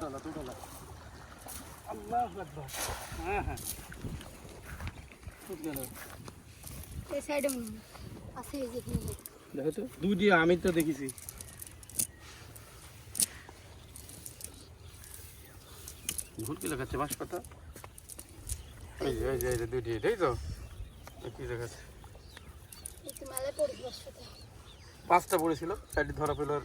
দুডালা দুডালা আল্লাহ আকবার। হ্যাঁ হ্যাঁ। গেল এই সাইডে আছে। দেখো তো আমি তো দেখেছি। ভুটকি লাগাচ্ছে বাঁশ পাতা এই যে এই যে এই যে দুটি এটাই তো। কি দেখাচ্ছে পাঁচটা পড়েছিল চারটি ধরা পেল আর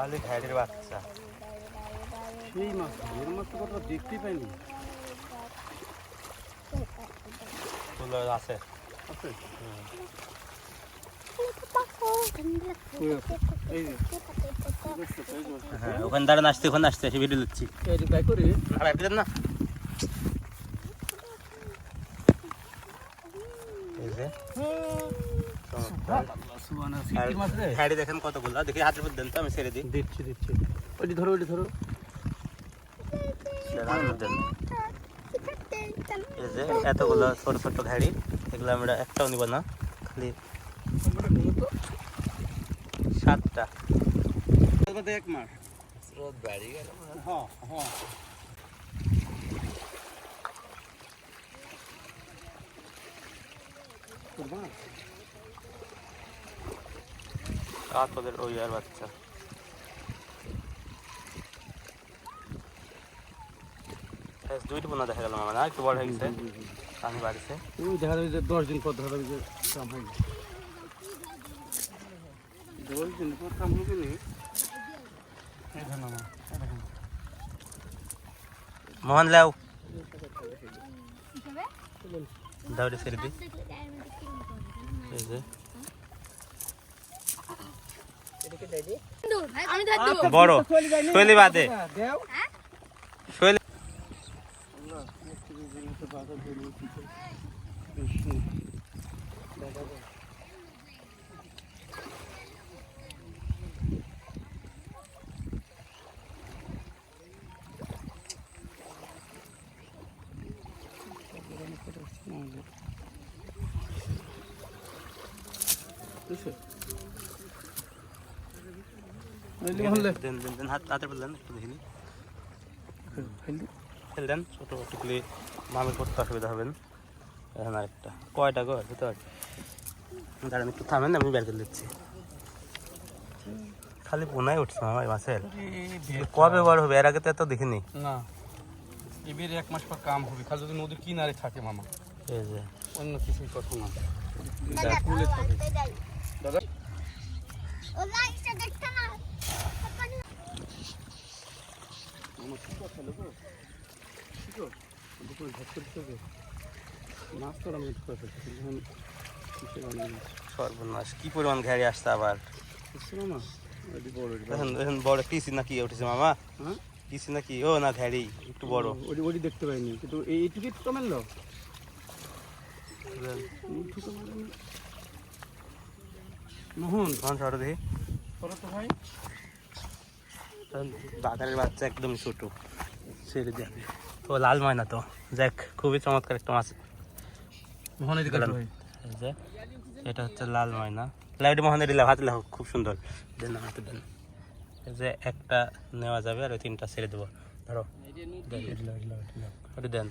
খালি ঘাড়ির বাচ্চা। সেই মাছ এর মাছ তো কথা দেখতেই পাইনি। আছে। আছে। হ্যাঁ ওখানে দাঁড়ান আসতে ওখানে আসতে এসে ভিডিও দিচ্ছি। আর একটু না। এই যে। ঘাড়ি দেখেন কতগুলো। দেখি হাতের উপর দেন তো আমি ছেড়ে দিই। দিচ্ছি দিচ্ছি। ওইটি ধরো ওইটি ধরো। এই যে এতগুলো ছোট ছোট ঘাড়ি এগুলো আমরা একটাও নিব না খালি সাতটা। এক মাস। স্রোত বাড়ি গেল। হ্যাঁ হ্যাঁ। করবা কাতলের ওই আর বাচ্চা দুইটা বোনা দেখা গেল আমার আর একটু বড় হয়ে গেছে পানি বাড়িছে ওই দেখা যাবে যে দশ দিন পর ধরা যে কাম হয়ে গেছে দশ দিন পর কাম হবে নি এখানে আমার এখানে মোহন লাও দাউরে ছেড়ে দিই এই যে আমি বড়। শৈলী বাদে। শৈলী আল্লাহ একটু জিনিসটা বাধা ধরে উঠেছে বেশি দেখা যায় বুঝছ? এই লে, হলে। দেন দেন দেন হাত হাতের দেন একটু দেখিনি? ফেল দেন ছোটো টুকলি মামি করতে অসুবিধা হবে না এখন আরেকটা কয়টা গো ভিতর দাঁড়ান একটু থামেন আমি বের করে দিচ্ছি খালি পোনাই উঠছে এই মাছের এ কবে বড় হবে এর আগে তো এত দেখিনি না এবার এক মাস পর কাম হবে খালি যদি নদীর কিনারে থাকে মামা এই যে অন্য কিছুই কথা না দাদা আমার কি কথা লোক ঠিক দুপুরে ভাত করতে মাছ তো আমি সর্বনাশ কি পরিমাণ ঘেরে আসছে আবার? বড় পিসি নাকি উঠেছে মামা? হ্যাঁ? পিসি নাকি? ও না ঘেরি একটু বড়। ওটি ওটি দেখতে পাইনি কিন্তু এই টিকিট তো মেললো? মোহন। তখন ছোট দেখি। ভাই। বাগানের বাচ্চা একদম ছোট। ছেড়ে দেবে তো লাল ময়না তো। দেখ খুবই চমৎকার একটা মাছ। এটা হচ্ছে লাল ময়না। লাইট মোহনের দিলে হাতে লেখো খুব সুন্দর। দেন হাতে দেন। যে একটা নেওয়া যাবে আর তিনটা ছেড়ে দেবো। ধরো। দেন,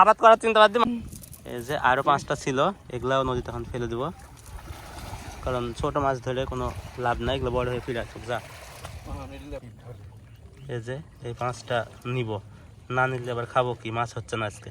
আবাদ করার চিন্তা বাদ দিম এই যে আরও পাঁচটা ছিল এগুলাও নদীতে এখন ফেলে দেবো। কারণ ছোট মাছ ধরে কোনো লাভ নাই, এগুলো বড় হয়ে ফিরে আসুক, যা। এই যে, এই পাঁচটা নিব। না নিলে আবার খাব কি? মাছ হচ্ছে না আজকে।